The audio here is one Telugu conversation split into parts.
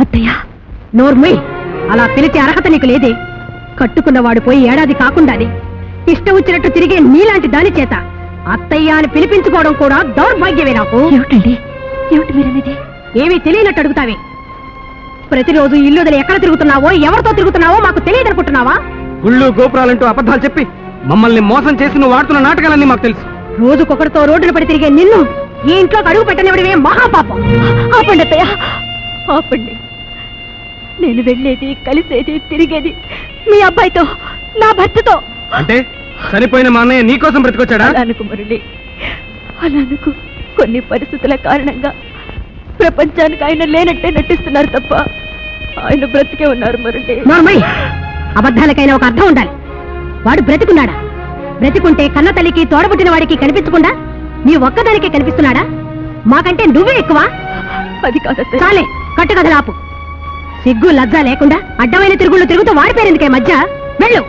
అత్తయ్య నోర్మయ్ అలా పిలిచే అర్హత నీకు లేదే. కట్టుకున్నవాడు పోయి ఏడాది కాకుండాది ఇష్టం వచ్చినట్టు తిరిగే నీలాంటి దాని చేత అత్తయ్య అని పిలిపించుకోవడం కూడా దౌర్భాగ్యమే నాకు. ఏమిటండి? ఏమిటి మీరనేది? ఏమీ తెలియనట్టు అడుగుతావే. ప్రతిరోజు ఇల్లు వదిలి ఎక్కడ తిరుగుతున్నావో ఎవరితో తిరుగుతున్నావో మాకు తెలియదనుకుంటున్నావా? గుళ్ళు గోపురాలంటూ అబద్ధాలు చెప్పి మమ్మల్ని మోసం చేసి నువ్వు ఆడుతున్న నాటకాలన్నీ మాకు తెలుసు. రోజుకొకరితో రోడ్డున పడి తిరిగే నిన్ను ఈ ఇంట్లోకి అడుగు పెట్టనివ్వడమే మహాపాపం. ఆపండి అత్తయ్య. ఆపండి నేను వెళ్ళేది కలిసేది తిరిగేది మీ అబ్బాయితో నా భర్తతో. అంటే చనిపోయిన మా అన్నయ్య నీకోసం బ్రతికొచ్చాడా? అలా అనుకు మురళి. అలా అనుకు. కొన్ని పరిస్థితుల కారణంగా ప్రపంచానికి ఆయన లేనట్టే నటిస్తున్నారు తప్ప ఆయన బ్రతికే ఉన్నారు మురళి. అబద్ధాలకైనా ఒక అర్థం ఉండాలి. వాడు బ్రతికున్నాడా? బ్రతికుంటే కన్న తల్లికి తోడబుట్టిన వాడికి కనిపించకుండా నీ ఒక్కదానికే కనిపిస్తున్నాడా? మాకంటే నువ్వే ఎక్కువ? అది కాదు చాలే. కట్టుకథలు ఆపు. సిగ్గు లజ్జ లేకుండా అడ్డమైన తిరుగుళ్ళు తిరుగుతూ వాడిపోయినందుకే మధ్య? వెళ్ళు.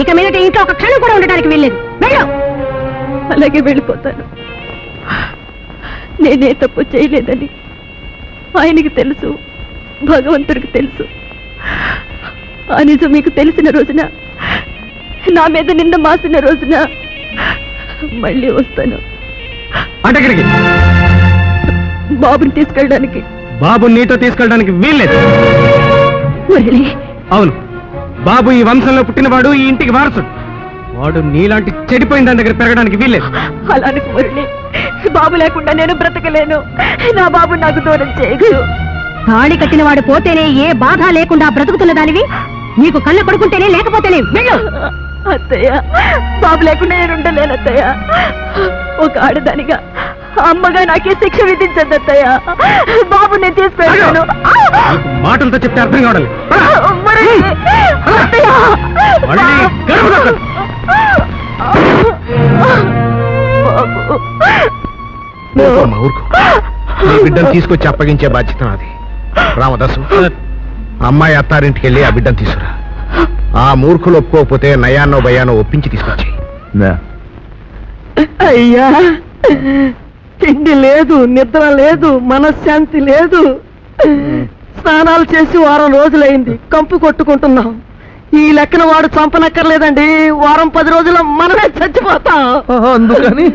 ఇక మీదట ఇంట్లో ఒక క్షణం కూడా ఉండడానికి వెళ్ళలేదు వెళ్ళు. అలాగే వెళ్ళిపోతాను. నేనే తప్పు చేయలేదని ఆయనకి తెలుసు భగవంతుడికి తెలుసు. ఆ నిజం మీకు తెలిసిన రోజున నా మీద నింద మాసిన రోజున మళ్ళీ వస్తాను. బాబుని తీసుకెళ్ళడానికి బాబు నీతో తీసుకెళ్ళడానికి వీల్లేదు. మురళి. అవును. బాబు ఈ వంశంలో పుట్టినవాడు ఈ ఇంటికి వారసుడు. వాడు నీలాంటి చెడిపోయిన దాని దగ్గర పెరగడానికి వీల్లేదు. అలా అనుకు మురళి. బాబు లేకుండా నేను బ్రతకలేను. నా బాబు నాకు దూరం చేయదు తాళి కట్టిన వాడు పోతేనే ఏ బాధ లేకుండా బ్రతుకుతున్న దానివి? నీకు కళ్ళ పడుకుంటేనే లేకపోతేనే వెళ్ళు. అత్తయ్య బాబు లేకుండా నేను ఉండలేను అత్తయ్య. ఒక ఆడదానిగా అమ్మగా నాకే శిక్ష విధించద్దు అత్తయ్య. బాబు నేను తీసుకెళ్ళాను నీకు మాటలతో చెప్తే అర్థం కావడం బిడ్డను తీసుకొచ్చి అప్పగించే బాధ్యత నాది. రామదాసు అమ్మాయి అత్తారింటికి వెళ్ళి ఆ బిడ్డను తీసుకురా. ఆ మూర్ఖులు ఒప్పుకోకపోతే నయాన్నో భయానో ఒప్పించి తీసుకొచ్చి అయ్యా. తిండి లేదు నిద్ర లేదు మనశ్శాంతి లేదు. స్నానాలు చేసి వారం రోజులైంది కంపు కొట్టుకుంటున్నాం. ఈ లెక్కన వాడు చంపనక్కర్లేదండి వారం పది రోజుల మనమే చచ్చిపోతాం. అందుకని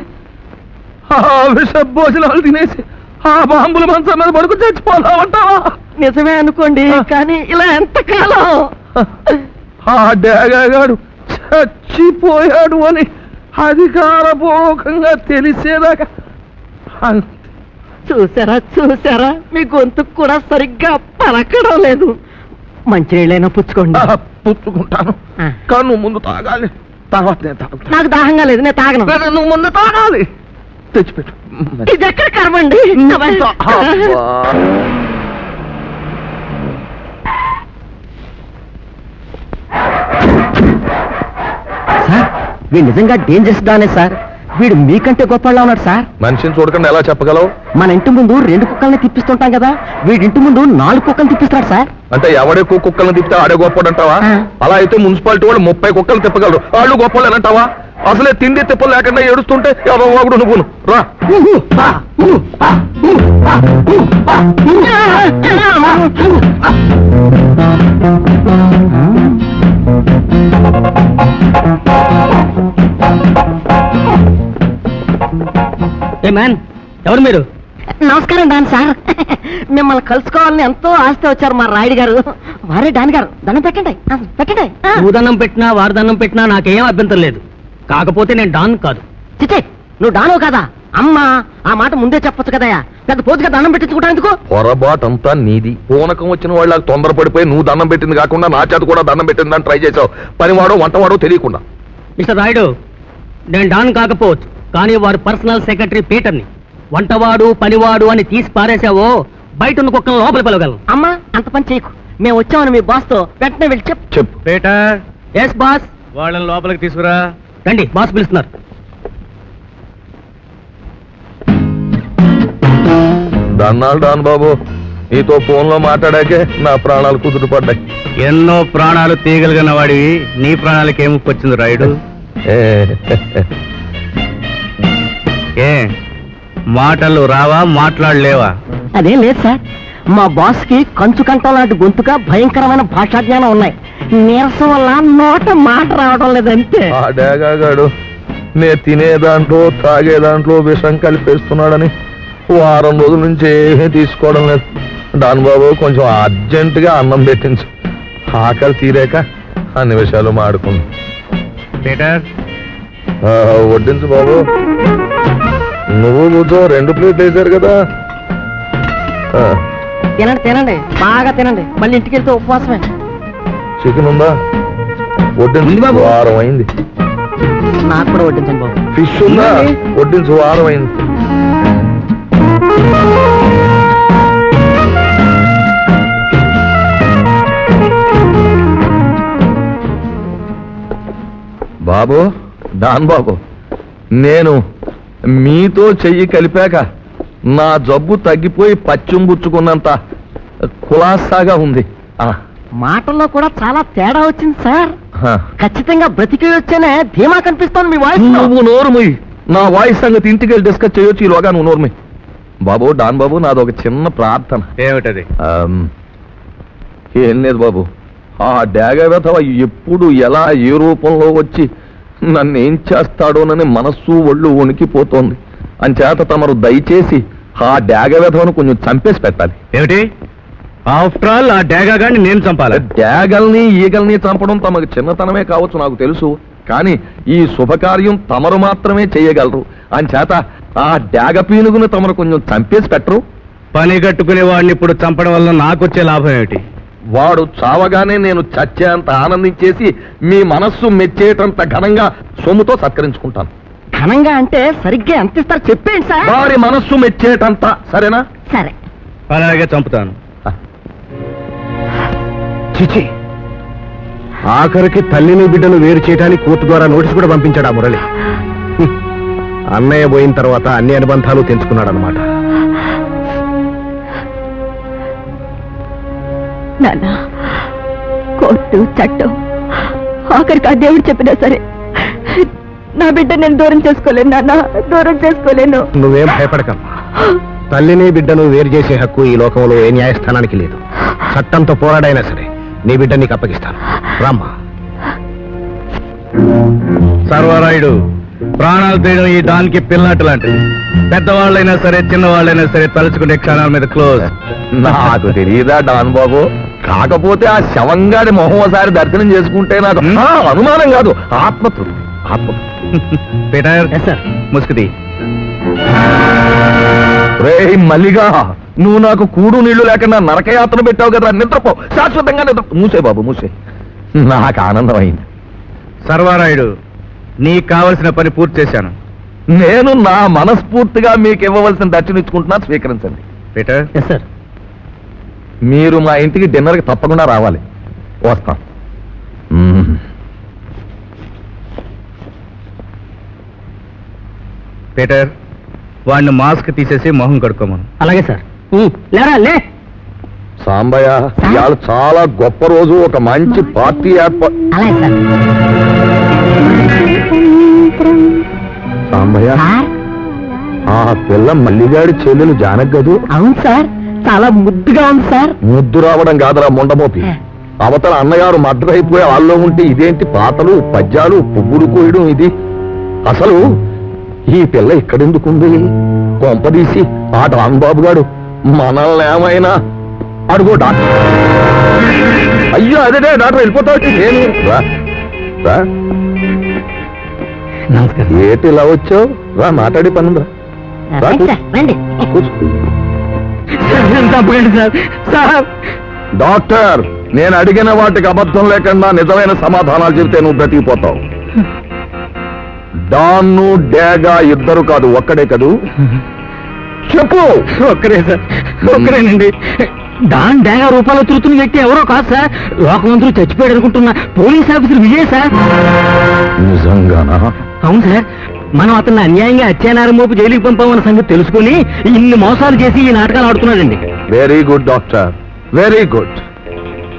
ఆ విష భోజనాలు తినేసి ఆ బాంబుల మంచం మీద పడుకు చచ్చిపోతామంటావా నిజమే అనుకోండి కానీ ఇలా ఎంతకాలం? ఆ డేగాడు చచ్చిపోయాడు అని అధికారపూర్వకంగా తెలిసేదాకా. చూసారా చూసారా? మీ గొంతు కూడా సరిగ్గా పలకడం లేదు. మంచినీళ్ళైనా పుచ్చుకోండి. ఆ, పుచ్చుకుంటాను. కానీ నువ్వు ముందు తాగాలి. తర్వాత నేను తాగుతాను నాకు దాహంగా లేదు నేను తాగను. లేదా నువ్వు ముందు తాగాలి. తెచ్చిపెట్టు. ఇది ఎక్కడ కరవండి అబ్బా. సార్ వీడు నిజంగా డేంజరస్ దానే సార్. వీడు మీకంటే గొప్పలా ఉన్నాడు సార్. మనిషిని చూడకుండా ఎలా చెప్పగలవు? మన ఇంటి ముందు రెండు కుక్కల్ని తిప్పిస్తుంటాం కదా వీడి ఇంటి ముందు నాలుగు కుక్కలు తిప్పిస్తాడు సార్. అంటే ఎవడే కుక్కలను తిప్పితే ఆడే గొప్పడంటావా ఆ. అలా అయితే మున్సిపాలిటీ వాళ్ళు ముప్పై కుక్కలు తిప్పగలరు. వాళ్ళు గొప్పలు అంటావా? అసలే తిండి తిప్పలు లేకుండా ఏడుస్తుంటే ఎవరో ఒకడు నువ్వును. రా. ఏ మ్యాన్ ఎవరు మీరు? నమస్కారం డాన్ సార్. మిమ్మల్ని కలుసుకోవాలని ఎంతో ఆస్తి వచ్చారు మా రాయుడు గారు. వారే డాన్ గారు. దండం పెట్టండి. ఆ, పెట్టండి. ఆ. భూదన్నం పెట్టినా వారదన్నం పెట్టినా నాకేం అభ్యంతరం లేదు. కాకపోతే నేను డాన్ కాదు. చిచ్చే నువ్వు డాను కదా? అమ్మా ఆ మాట ముందే చెప్పొచ్చు కదయా పెద్ద పోతుగా దండం పెట్టించుకుంటా ఎందుకు? పొరబాటంతా నీది. పూనకం వచ్చిన వాళ్ళకి తొందరపడిపోయి నువ్వు దండం పెట్టింది కాకుండా నా చేత కూడా దండం పెట్టిందని ట్రై చేసావు. పనివాడో వంటవాడో తెలియకుండా. మిస్టర్ రాయుడు నేను డాన్ కాకపోవచ్చు. కానీ వారు పర్సనల్ సెక్రటరీ పీటర్ని. వంటవాడు పనివాడు అని తీసి పారేశావో బయట ఉన్న కుక్కలను లోపలి పిలవగలను అమ్మా అంత పని చేయకు. మేము వచ్చామని మీ బాస్తో వెంటనే వెళ్ళి చెప్పు. చెప్పు. పీటర్ ఎస్ బాస్ వాళ్ళని లోపలికి తీసుకురా. రండి బాస్ పిలుస్తున్నారు. దన్నాలు డాన్ బాబు నీతో ఫోన్లో మాట్లాడాకే నా ప్రాణాలు కుదురు పడ్డాయి. ఎన్నో ప్రాణాలు తీయగలిగిన వాడివి నీ ప్రాణాలకి ఏం వచ్చింది రాయుడు ఏ, మాటలు రావా మాట్లాడలేవా? అదేం లేదు సార్. మా బాస్కి కంచు కంఠం లాంటి గొంతుగా భయంకరమైన భాషా జ్ఞానం ఉన్నాయి. నీరసం వల్ల నోట మాట రావడం లేదంతే. ఆ డేగాగాడు నే తినే దాంట్లో తాగే దాంట్లో విషం కలిపేస్తున్నాడని వారం రోజుల నుంచి ఏమీ తీసుకోవడం లేదు. దాని బాబు కొంచెం అర్జెంటుగా అన్నం పెట్టించు. ఆకలి తీరాక అన్ని విషయాలు మాడుకుంది. పీటర్? వడ్డించు బాబు. నువ్వు కూర్చో రెండు ప్లేట్లు వేశారు కదా. ఆ, తినండి తినండి. బాగా తినండి. మళ్ళీ ఇంటికి వెళ్తే ఉపవాసమే. చికెన్ ఉందా? వడ్డించు. వారం అయింది. నాకు కూడా వడ్డించండి బాబు. ఫిష్ ఉందా? వడ్డించు వారం అయింది. బాబు డాన్ బాబు నేను మీతో చెయ్యి కలిపాక నా జబ్బు తగ్గిపోయి పచ్చుంబుచ్చుకున్నంత కులాసాగా ఉంది. ఆ, మాటల్లో కూడా చాలా తేడా వచ్చింది సార్. ఖచ్చితంగా బ్రతికి వచ్చేనే ధీమా కనిపిస్తోంది మీ వాయిస్ నువ్వు నోరుముయ్ నా వాయిస్ సంగతి ఇంటికి వెళ్ళి డిస్కస్ చేయొచ్చు ఈలోగా నువ్వు నోరుముయ్ బాబు డాన్ బాబు నాది ఒక చిన్న ప్రార్థన. ఏమిటది? ఏం లేదు బాబు. ఆ డాగ ఎప్పుడు ఎలా ఏ రూపంలో వచ్చి నన్ను ఏం చేస్తాడోనని మనస్సు ఒళ్ళు వణికిపోతోంది. అంచేత తమరు దయచేసి ఆ డాగ వెధవను కొంచెం చంపేసి పెట్టాలి. ఏమిటి? ఆఫ్టర్ ఆల్ ఆ డేగా గాని నేను చంపాలి? డాగల్ని ఈగల్ని చంపడం తమకు చిన్నతనమే కావచ్చు నాకు తెలుసు. కానీ ఈ శుభకార్యం తమరు మాత్రమే చేయగలరు. అంచేత ఆ డాగ పీనుగును తమరు కొంచెం చంపేసి పెట్టరు. పని కట్టుకునే వాడిని ఇప్పుడు చంపడం వల్ల నాకు వచ్చే లాభం ఏమిటి? వాడు చావగానే నేను చచ్చేంత ఆనందించేసి మీ మనస్సు మెచ్చేటంత ఘనంగా సొమ్ముతో సత్కరించుకుంటాను. ఘనంగా అంటే సరిగ్గా ఎంత ఇస్తారు చెప్పేయండి సార్. వారి మనస్సు మెచ్చేటంత సరేనా? సరే. అలాగే చంపుతాను. చిచి ఆఖరికి తల్లిని బిడ్డను వేరు చేయడానికి కోర్టు ద్వారా నోటీస్ కూడా పంపించాడు ఆ మురళి. అన్నయ్య పోయిన తర్వాత అన్ని అనుబంధాలు తెంచుకున్నాడు నానా కోర్టు చట్టం ఆఖరికి ఆ దేవుడు చెప్పినా సరే నా బిడ్డ నేను దూరం చేసుకోలేను నాన్న దూరం చేసుకోలేను. నువ్వేం భయపడకమ్మా. తల్లిని బిడ్డను వేరు చేసే హక్కు ఈ లోకంలో ఏ న్యాయస్థానానికి లేదు. చట్టంతో పోరాడైనా సరే నీ బిడ్డ నీకు అప్పగిస్తాను. రామ్మా. సర్వరాయుడు ప్రాణాలు తీయడం ఈ దానికి పిల్లట లాంటిది. పెద్దవాళ్ళైనా సరే చిన్నవాళ్ళైనా సరే తలుచుకునే క్షణాల మీద క్లోజ్. నాకు తెలియదా డాన్ బాబు? కాకపోతే ఆ శవంగాడి మొహం ఒకసారి దర్శనం చేసుకుంటే నాకు అనుమానం కాదు. ఆత్మతృప్తి ముసుకుది రే మల్లిగా నువ్వు నాకు కూడు నీళ్ళు లేకుండా నరకయాత్ర పెట్టావు కదా నిద్రపో. శాశ్వతంగా నిద్ర మూసే బాబు మూసే. నాకు ఆనందం అయింది సర్వారాయుడు నీకు కావలసిన పని పూర్తి చేశాను. నేను నా మనస్ఫూర్తిగా మీకు ఇవ్వవలసిన దర్శనం ఇచ్చుకుంటున్నా స్వీకరించండి. పీటర్ ఎస్ సార్ మీరు మా ఇంటికి డిన్నర్కి తప్పకుండా రావాలి. వస్తాం. పీటర్ వాడిని మాస్క్ తీసేసి మొహం కడుక్కోమను. అలాగే సార్ లేరా లే. సాంబయ్య ఇవాళ చాలా గొప్ప రోజు. ఒక మంచి పార్టీ ఏర్పాటు అలాగే సార్ సాంబయ్య? ఆ పిల్ల మల్లిగాడి చెల్లెలు జానగదు అవును సార్. చాలా ముద్దుగా ఉంది సార్. ముద్దు రావడం కాదురా ముండమోపి. అవతల అన్నగారు మద్దతు అయిపోయి వాళ్ళలో ఉంటే ఇదేంటి పాటలు పద్యాలు పువ్వులు కోయడం ఇది? అసలు ఈ పిల్ల ఇక్కడెందుకుంది? కొంపదీసి ఆ డాన్ బాబు గాడు మనల్ని ఏమైనా అడుగో డాక్టర్. అయ్యో అదే డాక్టర్ వెళ్ళిపోతావు నేను రా. నమస్కారం. ఏటి ఇలా వచ్చావు? రా మాట్లాడి పనుందా రా, కూర్చో. రండి. కూర్చో. తప్పకండి సార్? సార్. డాక్టర్ నేను అడిగిన వాటికి అబద్ధం లేకుండా నిజమైన సమాధానాలు చెబితే నువ్వు బ్రతికిపోతావు. డాన్ను డేగా ఇద్దరు కాదు ఒక్కడే కదూ? చెప్పు. ఒక్కరే సార్. ఒక్కరేనండి దాని డేగ రూపాయలు తిరుగుతున్న వ్యక్తి ఎవరో కాదు సార్. లోకమంత్రులు చచ్చిపోయాడు అనుకుంటున్నా పోలీస్ ఆఫీసర్ విజయ్ సార్. నిజంగానా? అవును సార్. మనం అతన్ని అన్యాయంగా అత్యానారం మోపు జైలుకి పంపామన్న సంగతి తెలుసుకుని ఇన్ని మోసాలు చేసి ఈ నాటకాలు ఆడుతున్నాడండి. Very good doctor very good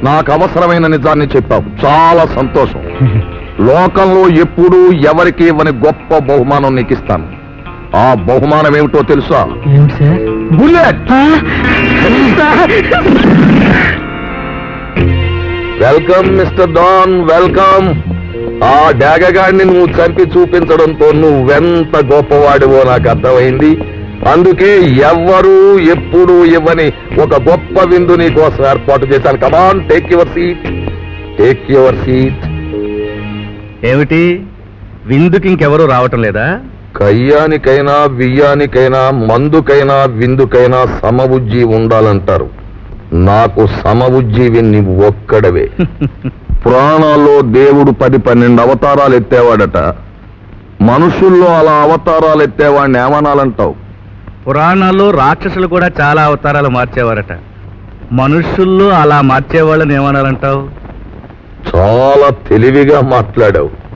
నాకు అవసరమైన నిజాన్ని చెప్పావు. చాలా సంతోషం. లోకంలో ఎప్పుడూ ఎవరికి ఇవ్వని గొప్ప బహుమానం నీకు ఇస్తాను ఆ బహుమానం ఏమిటో తెలుసా? ఏమిటి sir? Bullet! Welcome mister Don welcome! ఆ డాగగాడిని నువ్వు చంపి చూపించడంతో నువ్వెంత గొప్పవాడివో నాకు అర్థమైంది. అందుకే ఎవ్వరూ ఎప్పుడు ఇవ్వని ఒక గొప్ప విందు నీ కోసం ఏర్పాటు చేశాను. Come on take your seat take your seat ఏమిటి? విందుకి ఇంకెవరూ రావటం లేదా? కయ్యానికైనా బియ్యానికైనా మందుకైనా విందుకైనా సమబుజ్జి ఉండాలంటారు. నాకు సమబుజ్జివి ఒక్కడవే. పురాణాల్లో దేవుడు పది పన్నెండు అవతారాలు ఎత్తేవాడట. మనుషుల్లో అలా అవతారాలు ఎత్తేవాడిని ఏమనాలంటావు? పురాణాల్లో రాక్షసులు కూడా చాలా అవతారాలు మార్చేవారట. మనుషుల్లో అలా మార్చేవాళ్ళని ఏమనాలంటావు? చాలా తెలివిగా మాట్లాడావు.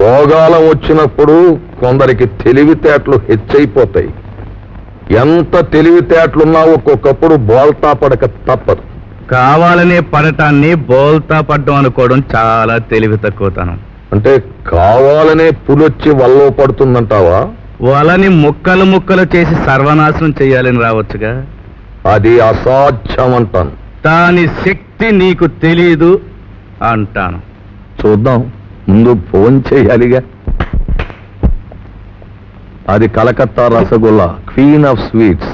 పోగాలం వచ్చినప్పుడు కొందరికి తెలివితేటలు హెచ్చైపోతాయి. ఎంత తెలివితేటలున్నా ఒక్కొక్కప్పుడు బోల్తా పడక తప్పదు. కావాలనే పడటాన్ని బోల్తా పడ్డం అనుకోవడం చాలా తెలివి తక్కువతనం. అంటే కావాలనే పులొచ్చి వల్లో పడుతుందంటావా? వలని ముక్కలు ముక్కలు చేసి సర్వనాశనం చేయాలని రావచ్చుగా. అది అసాధ్యం అంటాను దాని శక్తి నీకు తెలీదు అంటాను. చూద్దాం. ముందు ఫోన్ చేయాలిగా. అది Calcutta rasgulla queen of sweets.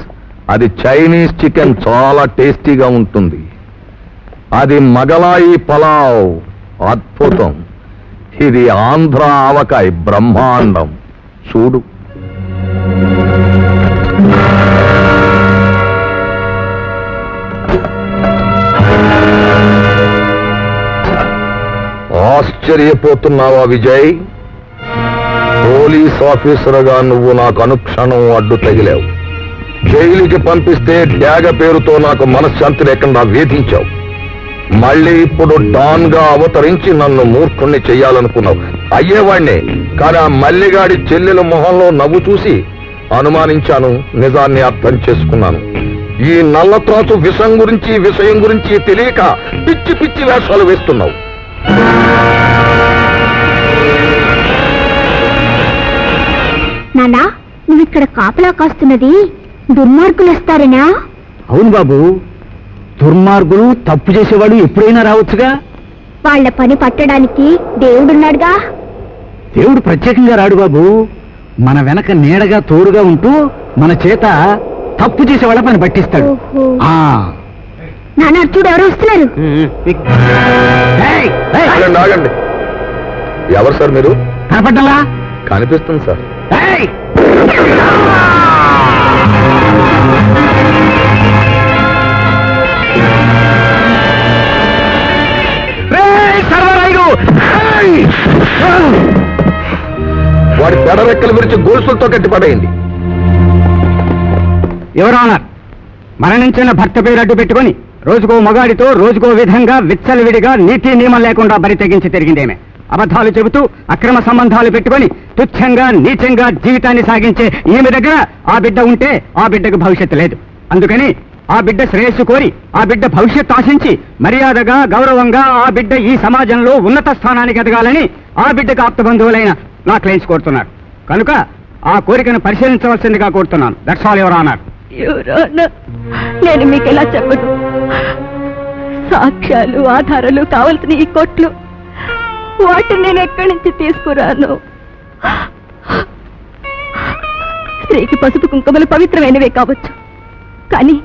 అది చైనీస్ చికెన్ చాలా టేస్టీగా ఉంటుంది. అది మగలాయి పలావ్. అద్భుతం. ఇది ఆంధ్ర ఆవకాయ బ్రహ్మాండం. చూడు. ఆశ్చర్యపోతున్నావా విజయ్? పోలీస్ ఆఫీసర్గా నువ్వు నాకు అనుక్షణం అడ్డు తగిలావు. జైలుకి పంపిస్తే డ్యాగ పేరుతో నాకు మనశ్శాంతి లేకుండా వేధించావు. మళ్ళీ ఇప్పుడు డాన్గా అవతరించి నన్ను మూర్ఖుణ్ణి చెయ్యాలనుకున్నావు. అయ్యేవాణ్ణి కానీ ఆ మల్లిగాడి చెల్లెల మొహంలో నవ్వు చూసి అనుమానించాను నిజాన్ని అర్థం చేసుకున్నాను. ఈ నల్లత్రాసు విషం గురించి విషయం గురించి తెలియక పిచ్చి పిచ్చి వేషాలు వేస్తున్నావు. నానా నువ్వు ఇక్కడ కాపలా కాస్తున్నది? దుర్మార్గులు వస్తారనా అవును బాబు. దుర్మార్గులు తప్పు చేసేవాడు ఎప్పుడైనా రావచ్చుగా? వాళ్ళ పని పట్టడానికి దేవుడున్నాడుగా? దేవుడు ప్రత్యేకంగా రాడు బాబు. మన వెనక నీడగా తోడుగా ఉంటూ మన చేత తప్పు చేసేవాళ్ళ పని పట్టిస్తాడు. ఆ. నాన్న చూడు ఎవరు వస్తున్నారు. ఏయ్, ఏయ్, ఆగండి. ఎవరు సార్ మీరు? కనపడ్డలా? కనిపిస్తుంది సార్! వాడి పెడరెక్కలు విరిచి గొలుసులతో కట్టి పడేయండి యువర్ ఆనర్ మరణించిన భర్త పేరు అడ్డు పెట్టుకొని రోజుకో మగాడితో రోజుకో విధంగా విచ్చలవిడిగా నీతి నియమం లేకుండా బరి తెగించి తిరిగిందేమే. అబద్ధాలు చెబుతూ అక్రమ సంబంధాలు పెట్టుకొని తుచ్చంగా నీచంగా జీవితాన్ని సాగించే ఈమె దగ్గర ఆ బిడ్డ ఉంటే ఆ బిడ్డకు భవిష్యత్తు లేదు. అందుకని ఆ బిడ్డ శ్రేయస్సు కోరి ఆ బిడ్డ భవిష్యత్తు ఆశించి మర్యాదగా గౌరవంగా ఆ బిడ్డ ఈ సమాజంలో ఉన్నత స్థానానికి ఎదగాలని ఆ బిడ్డకు ఆప్తబంధువులైన నా క్లయింట్స్ కోరుతున్నారు. కనుక ఆ కోరికను పరిశీలించవలసిందిగా కోరుతున్నాను. దర్శాలు ఎవరు అన్నారు నేను మీకు ఎలా చెప్పను? సాక్ష్యాలు ఆధారాలు కావలసిన ఈ కొట్లు వాటిని నేను ఎక్కడి నుంచి తీసుకురాను? స్త్రీకి పసుపు కుంకుమలు పవిత్రమైనవే కావచ్చు. కానీ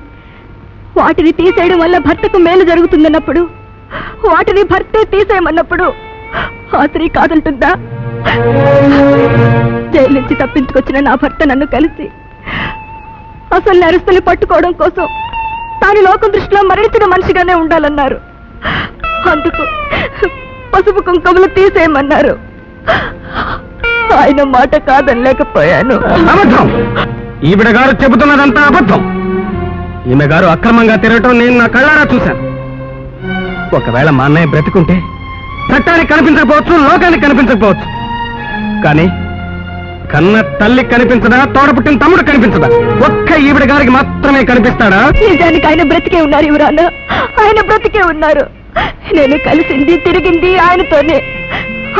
వాటిని తీసేయడం వల్ల భర్తకు మేలు జరుగుతుందన్నప్పుడు వాటిని భర్తే తీసేయమన్నప్పుడు ఆ స్త్రీ కాదంటుందా? జైలు నుంచి తప్పించుకొచ్చిన నా భర్త నన్ను కలిసి అసలు నరుస్తుని పట్టుకోవడం కోసం తాను లోకం దృష్టిలో మరణించిన మనిషిగానే ఉండాలన్నారు. అందుకు పసుపు కుంకుమలు తీసేయమన్నారు. ఆయన మాట కాదనలేకపోయాను. అబద్ధం! ఈవిడ గారు చెబుతున్నదంతా అబద్ధం! ఈమె గారు అక్రమంగా తిరగటం నేను నా కళ్ళారా చూశాను. ఒకవేళ మా అన్నయ్య బ్రతికుంటే చట్టానికి కనిపించకపోవచ్చు లోకానికి కనిపించకపోవచ్చు. కానీ కన్న తల్లి కనిపించదా తోడపుట్టిన తమ్ముడు కనిపించదా? ఒక్క ఈవిడ గారికి మాత్రమే కనిపిస్తాడా? నిజానికి ఆయన బ్రతికే ఉన్నారు ఇవరాన ఆయన బ్రతికే ఉన్నారు. నేను కలిసింది తిరిగింది ఆయనతోనే.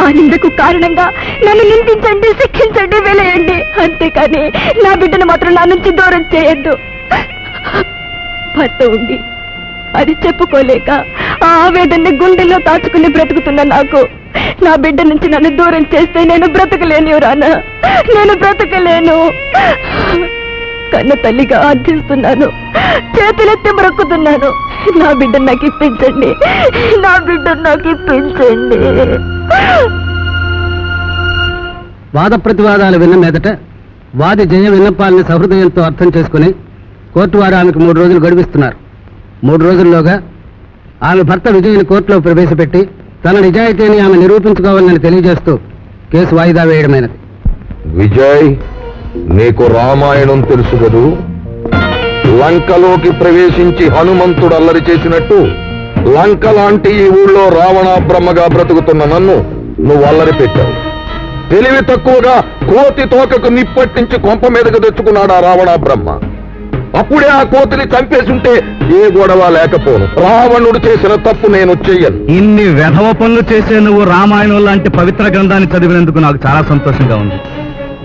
ఆ నిందకు కారణంగా నన్ను నిందించండి శిక్షించండి వెలయండి. అంతేకాని నా బిడ్డను మాత్రం నా నుంచి దూరం చేయొద్దు. భర్త ఉండి అది చెప్పుకోలేక ఆ ఆవేదన్ని గుండెల్లో దాచుకుని బ్రతుకుతున్న నాకు నా బిడ్డ నుంచి నన్ను దూరం చేస్తే నేను బ్రతకలేను రానా నేను బ్రతకలేను. కన్న తల్లిగా ఆర్థిస్తున్నాను చేతులెత్తి బ్రక్కుతున్నాను. నా బిడ్డ నాకు ఇప్పించండి. నా బిడ్డ నాకు ఇప్పించండి. వాద ప్రతివాదాలు విన్న మీదట వాది జయ విన్నపాలని సహృదయంతో అర్థం చేసుకుని కోర్టు వారు ఆమెకు మూడు రోజులు గడిపిస్తున్నారు మూడు రోజుల్లోగా ఆమె భర్త విజయ్ని కోర్టులో ప్రవేశపెట్టి తన నిజాయితీని ఆమె నిరూపించుకోవాలని తెలియజేస్తూ కేసు వాయిదా వేయడమైనది. విజయ్ నీకు రామాయణం తెలుసు కదూ? లంకలోకి ప్రవేశించి హనుమంతుడు అల్లరి చేసినట్టు లంక లాంటి ఈ ఊళ్ళో రావణ బ్రహ్మగా బ్రతుకుతున్న నన్ను నువ్వు అల్లరి పెట్టావు. తెలివి తక్కువగా కోతి తోకకు నిప్పట్టించి కొంప మీదకు తెచ్చుకున్నాడు ఆ రావణ బ్రహ్మ? అప్పుడే ఆ కోతిని చంపేసుంటే ఏ గొడవ లేకపోను. రావణుడు చేసిన తప్పు నేను చెయ్యను. ఇన్ని వెధవ పనులు చేసే నువ్వు రామాయణం లాంటి పవిత్ర గ్రంథాన్ని చదివినందుకు నాకు చాలా సంతోషంగా ఉంది.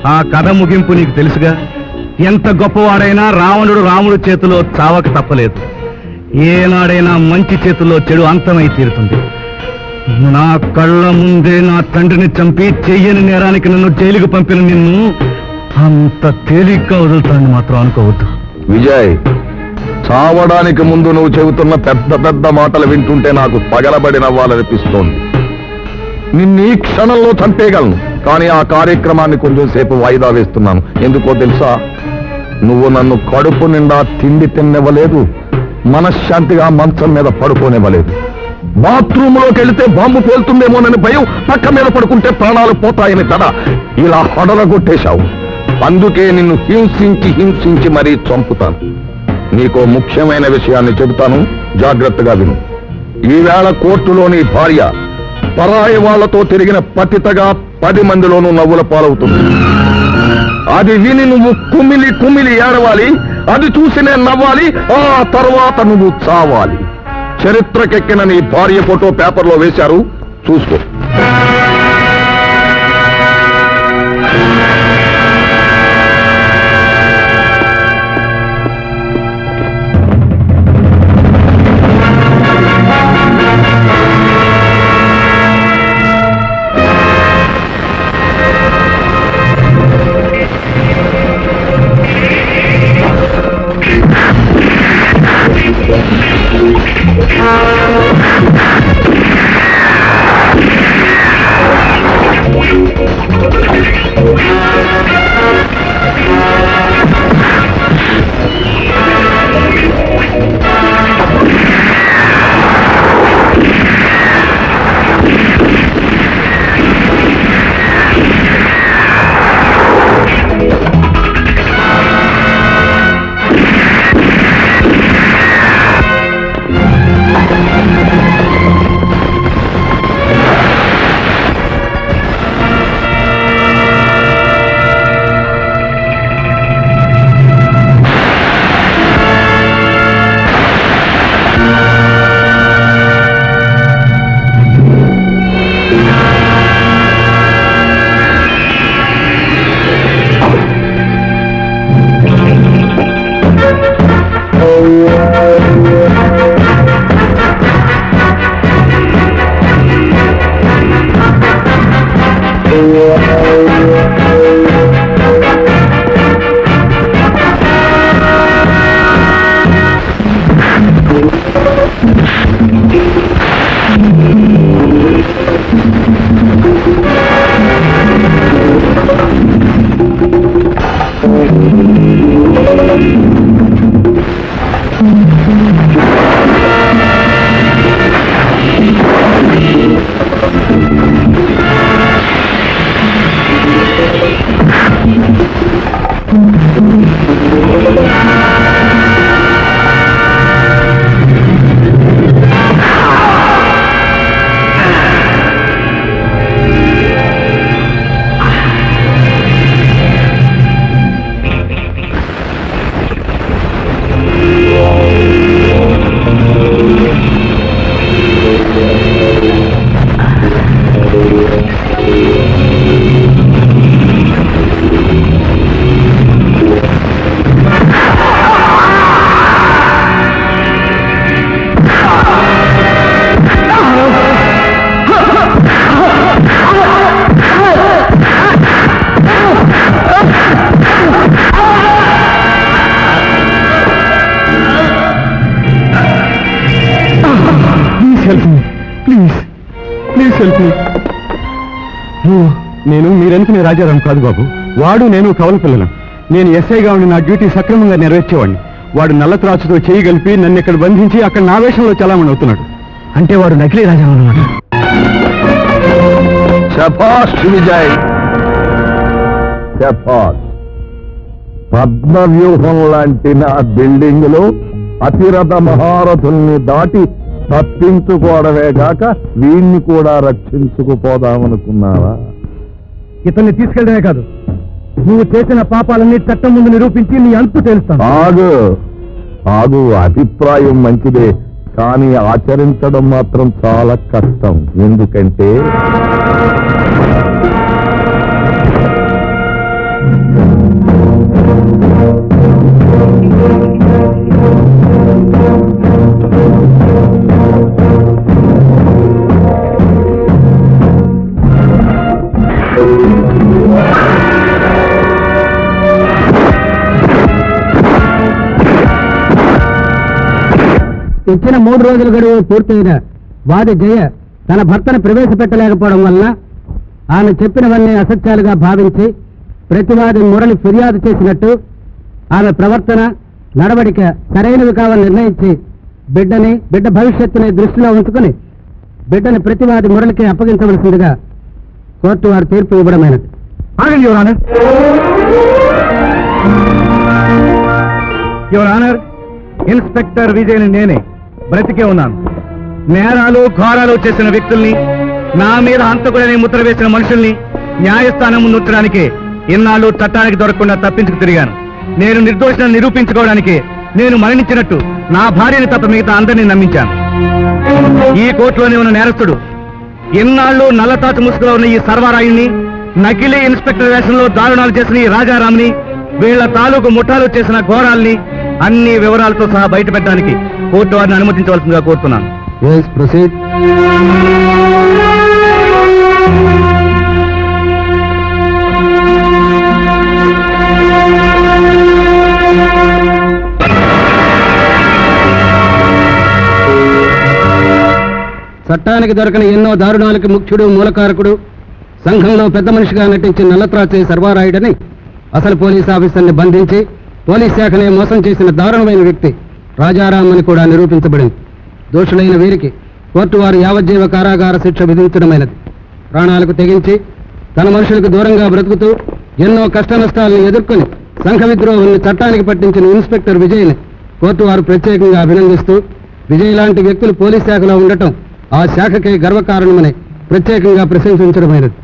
ఆ కథ ముగింపు నీకు తెలుసుగా? ఎంత గొప్పవాడైనా రావణుడు రాముడు చేతిలో చావక తప్పలేదు. ఏనాడైనా మంచి చేతుల్లో చెడు అంతమై తీరుతుంది. నా కళ్ళ ముందే నా తండ్రిని చంపి చెయ్యని నేరానికి నన్ను జైలుకు పంపిన నిన్ను అంత తేలిగ్గా వదులుతానని మాత్రం అనుకోవద్దు. విజయ్ చావడానికి ముందు నువ్వు చెబుతున్న పెద్ద పెద్ద మాటలు వింటుంటే నాకు పగలబడి నవ్వాలనిపిస్తోంది. నిన్ను ఈ క్షణంలో చంపేయగలను కానీ ఆ కార్యక్రమాన్ని కొంచెం సేపు వాయిదా వేస్తున్నాను. ఎందుకో తెలుసా? నువ్వు నన్ను కడుపు నిండా తిండి తిన్నవ్వలేదు మనశ్శాంతిగా మంచం మీద పడుకోనివ్వలేదు. బాత్రూంలోకి వెళితే బాంబు పేలుతుందేమోనని భయం పక్క మీద పడుకుంటే ప్రాణాలు పోతాయని తడ ఇలా హొడలగొట్టేశావు. అందుకే నిన్ను హింసించి హింసించి మరీ చంపుతాను. నీకో ముఖ్యమైన విషయాన్ని చెబుతాను. జాగ్రత్తగా విను. ఈవేళ కోర్టులోని భార్య పరాయి వాళ్ళతో తిరిగిన పతితగా పది మందిలోనూ నవ్వుల పాలవుతుంది. అది విని నువ్వు కుమిలి కుమిలి ఏడవాలి. అది చూసి నేను నవ్వాలి. ఆ తర్వాత నువ్వు చావాలి. చరిత్రకెక్కిన నీ భార్య ఫోటో పేపర్లో వేశారు. చూసుకో. తెలుసు నువ్వు నేను మీరనుకునే రాజారాం కాదు బాబు. వాడు నేను కవల పిల్లలం. నేను ఎస్ఐగా ఉండి నా డ్యూటీ సక్రమంగా నెరవేర్చేవాడిని. వాడు నల్ల త్రాచుతో చేయి కలిపి నన్ను ఇక్కడ బంధించి అక్కడ నా వేషంలో చలామణి అవుతున్నాడు. అంటే వాడు నకిలీ రాజారాం అన్నమాట. పద్మ వ్యూహం లాంటి నా బిల్డింగ్లో అతిరథ మహారథుల్ని దాటి తప్పించుకోవడమే గాక వీణ్ణి కూడా రక్షించుకుపోదామనుకున్నావా? ఇతన్ని తీసుకెళ్ళడమే కాదు. నువ్వు చేసిన పాపాలన్నీ చట్టం ముందు నిరూపించి నీ అంతు తెలుస్తాను. ఆగు. ఆగు. అభిప్రాయం మంచిదే కానీ ఆచరించడం మాత్రం చాలా కష్టం. ఎందుకంటే ఇచ్చిన మూడు రోజుల గడువు పూర్తయిన వాది జయ తన భర్తను ప్రవేశపెట్టలేకపోవడం వలన ఆమె చెప్పినవన్నీ అసత్యాలుగా భావించి ప్రతివాది మురళి ఫిర్యాదు చేసినట్టు ఆమె ప్రవర్తన నడవడిక సరైనవి కావాలని నిర్ణయించి బిడ్డని బిడ్డ భవిష్యత్తుని దృష్టిలో ఉంచుకుని బిడ్డని ప్రతివాది మురళికి అప్పగించవలసిందిగా కోర్టు వారు తీర్పు ఇవ్వడమైనది. ఆగండి your honour your honour inspector Vijay నేనే. బ్రతికే ఉన్నాను. నేరాలు ఘోరాలు చేసిన వ్యక్తుల్ని నా మీద హంతకుడని ముద్ర వేసిన మనుషుల్ని న్యాయస్థానం ముందుంచడానికి ఇన్నాళ్ళు చట్టానికి దొరకకుండా తప్పించుకు తిరిగాను. నేను నిర్దోషాన్ని నిరూపించుకోవడానికి నేను మరణించినట్టు నా భార్యని తప్ప మిగతా అందరినీ నమ్మించాను. ఈ కోర్టులోనే ఉన్న నేరస్తుడు ఇన్నాళ్ళు నల్లతాచు ముసుగులో ఉన్న ఈ సర్వారాయుణ్ణి నకిలీ ఇన్స్పెక్టర్ వేషంలో దారుణాలు చేసిన ఈ రాజారాంని వీళ్ళ తాలూకు ముఠాలు చేసిన ఘోరాల్ని అన్ని వివరాలతో సహా బయటపెట్టడానికి కోర్టు వారిని అనుమతించవలసిందిగా కోరుతున్నాను. చట్టానికి దొరకని ఎన్నో దారుణాలకి ముఖ్యుడు మూలకారకుడు సంఘంలో పెద్ద మనిషిగా నటించిన నల్లత్రాచే సర్వారాయుడని అసలు పోలీస్ ఆఫీసర్ని బంధించి పోలీస్ శాఖనే మోసం చేసిన దారుణమైన వ్యక్తి రాజారాం అని కూడా నిరూపించబడింది. దోషులైన వీరికి కోర్టు వారు యావజ్జీవ కారాగార శిక్ష విధించడమైనది. ప్రాణాలకు తెగించి తన మనుషులకు దూరంగా బ్రతుకుతూ ఎన్నో కష్ట నష్టాలను ఎదుర్కొని సంఘ విద్రోహాన్ని చట్టానికి పట్టించిన ఇన్స్పెక్టర్ విజయ్ని కోర్టు వారు ప్రత్యేకంగా అభినందిస్తూ విజయ్ లాంటి వ్యక్తులు పోలీస్ శాఖలో ఉండటం ఆ శాఖకే గర్వకారణమని ప్రత్యేకంగా ప్రశంసించడమైనది.